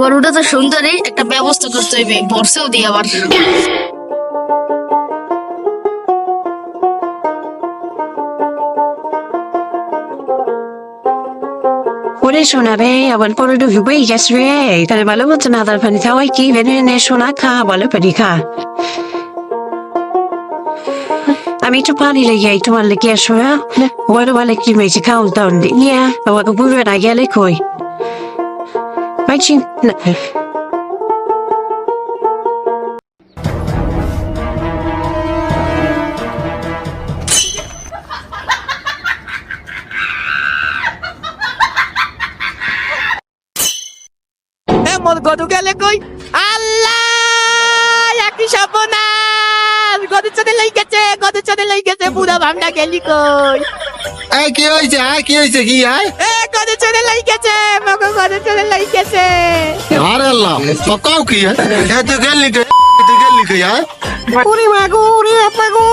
গরুটা তো সুন্দরী, একটা ব্যবস্থা করতে হইবে বর্ষেও দিই আবার। আবার পরে ভালো না পানি খাওয়াই কি নে খা, ভালো পানি খা। আমি একটু পানি লেগে আই, তোমার লেগে আসো হ্যাঁ বড় ভালো কি মেয়েছে খাওয়ান দাওন দিয়ে আমাকে বুড়ো না গেলে কই? পাইছি না এমন গরু গেলে কই? আল্লাহ একই সর্বনাশ। চলে লই গেছে গরু চলে লই গেছে ভামটা গেলি কই? আয় কি হয়েছে আয় কি হয়েছে কি আয় এ চলে লই গেছে মগো লই গেছে আরে আল্লাহ পকাও কি হ্যাঁ এ গেলি কে তুই গেলি কে আয় ওরে মাগো ওরে মাগো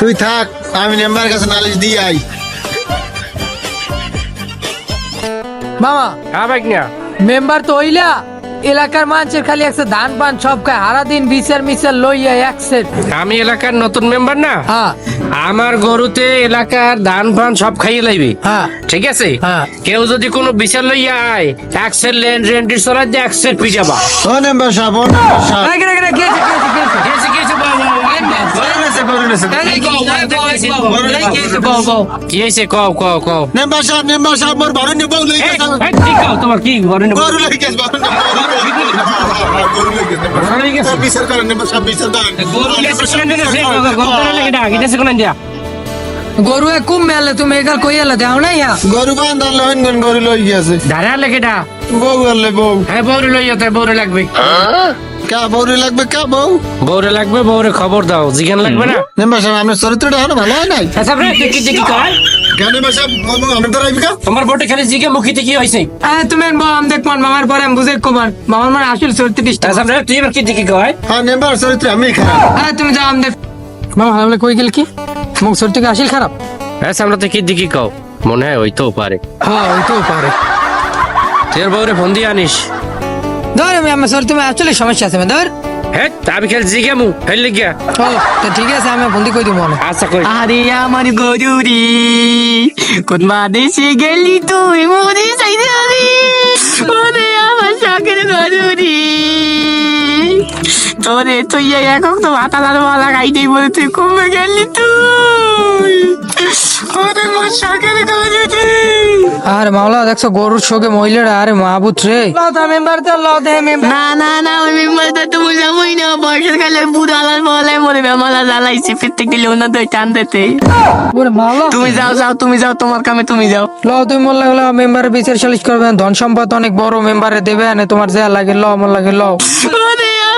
তুই থাক আমি নেম্বার কাছে নালিশ দিয়ে আই। মামা হ্যাঁ ভাই মেম্বার তো হইলা। এলাকার মানুষের খালি একসে ধান পান সব খায় হারা দিন বিচার মিচার লইয়া একসেট আমি এলাকার নতুন মেম্বার না হ্যাঁ আমার গরুতে এলাকার ধান পান সব খাইয়ে লাইবে হ্যাঁ ঠিক আছে হ্যাঁ। কেউ যদি কোনো বিচার লইয়া আয় একসের লেন রেন্টি সরাই দিয়ে একসের পিজাবা ও মেম্বার সাহেব ও মেম্বার সাহেব এই, এই, এই, গেছে, গেছে, গেছে। গেছে, গেছে, বাবা, গরু বউ, বউ। বউ কুম মেলে তুমি এগাল কইয়ালা দেও না ইয়া গরু বান্ধার লইন গন গরু লই গেছে ধারে আর লেগে ডাক। বউ আনলে বউ হ্যাঁ বউরে লইয়া তাই বউরে লাগবে কা বউরে লাগবে কা বউ বউরে লাগবে বউরে খবর দাও। জিজ্ঞান লাগবে না? নেম্বার সাহেব আপনার চরিত্রটা হলো ভালো হয় নাই? আচ্ছা দেখি দেখি কয় কেন নেম্বার সাহেব আমি তো রাইবি তোমার বউটা খালি জিজ্ঞে মুখিতে কি হয়েছে হ্যাঁ তুমি বউ আম দেখ মামার পরে আমি বুঝে কমান মামার মানে আসল আচ্ছা তুই এবার কি দেখি কয় হ্যাঁ নেম্বার চরিত্র আমি খারাপ। হ্যাঁ তুমি যাও আম দেখ মামা হামলে কই গেল কি? মুখ চরিত্র কি আসল খারাপ? হ্যাঁ সামনে কি দেখি কও। মনে হয় ওইতেও পারে। হ্যাঁ ওইটাও পারে। তোর বউরে ফোন দিয়ে আনিস। আমি আমার চরিত্র আসলে সমস্যা আছে ধর। হ্যাঁ আমি খেল জিজ্ঞে মু ফেললি গিয়া ও তো ঠিক আছে আমি বন্দি কই দিব আমি আচ্ছা কই? আরে আমার গরুরি কোন দেশে গেলি তুই মনে চাইদারি ওরে আমার শখের গরুরি। তোরে তুই এই একক তো মালা বলে তুই কমে গেলি তুই। ওরে শখের আরে মাওলা দেখছ গরুর শোকে মহিলারা আরে মাহবুত রে। মেম্বার তো ল দে মেম্বার। না না না ওই তো না বুড়ো আলার জ্বালাইছে ফিরতে গেলে ওনা টান দিতে। ওরে মাওলা। তুমি যাও যাও তুমি যাও তোমার কামে তুমি যাও। ল তুমি মোর লাগল মেম্বারের বিচার সালিশ করবেন ধন সম্পদ অনেক বড় মেম্বারে দেবে আনে তোমার যা লাগে ল মোর লাগে ল ওরে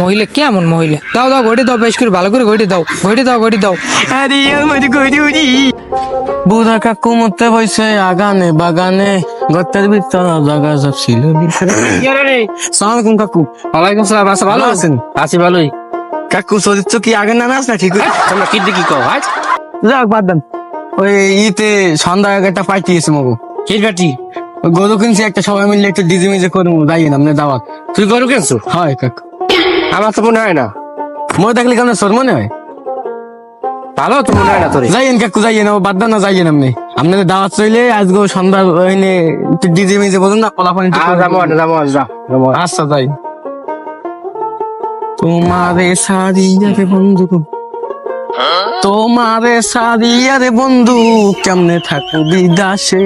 মহিলা কেমন মহিলা? দাও দাও ঘটি দাও বেশ করে ভালো করে ঘটি দাও ঘটি দাও ঘটি দাও। আরে আমার গরুরি বুড়া কাকু মতে বসে আগানে বাগানে গত্তের ভিতর জায়গা সব ছিল। সালাম আলাইকুম কাকু। ওয়ালাইকুম সালাম আচ্ছা ভালো আছেন? আছি ভালোই। কাকু কি আগে না নাচ না ঠিক তোমরা কি দেখি কও আজ যাক বাদ দেন। ওই ইতে সন্ধ্যা একটা পার্টি এসে মগো। কি বেটি গরু কিনছি একটা সবাই মিলে একটু ডিজে মিজে করব যাইয়েন আপনি দাওয়াত। তুই গরু কেনছো? হয় কাকু। আমার তো মনে হয় না। মই দেখলে কেমন সর মনে হয়? ভালো তো মনে হয় না তোর। যাইয়েন কাকু যাইয়েন ও বাদ না যাইয়েন আপনি আপনাদের দাওয়াত চইলে আজকে সন্ধ্যা হইনে ডিজে মিজে বলুন না কলাপানি যাব যাব যাব আচ্ছা যাই। তোমারে সারিয়া রে বন্ধু। তোমারে সারিয়া রে বন্ধু কেমনে থাকো বিদাসে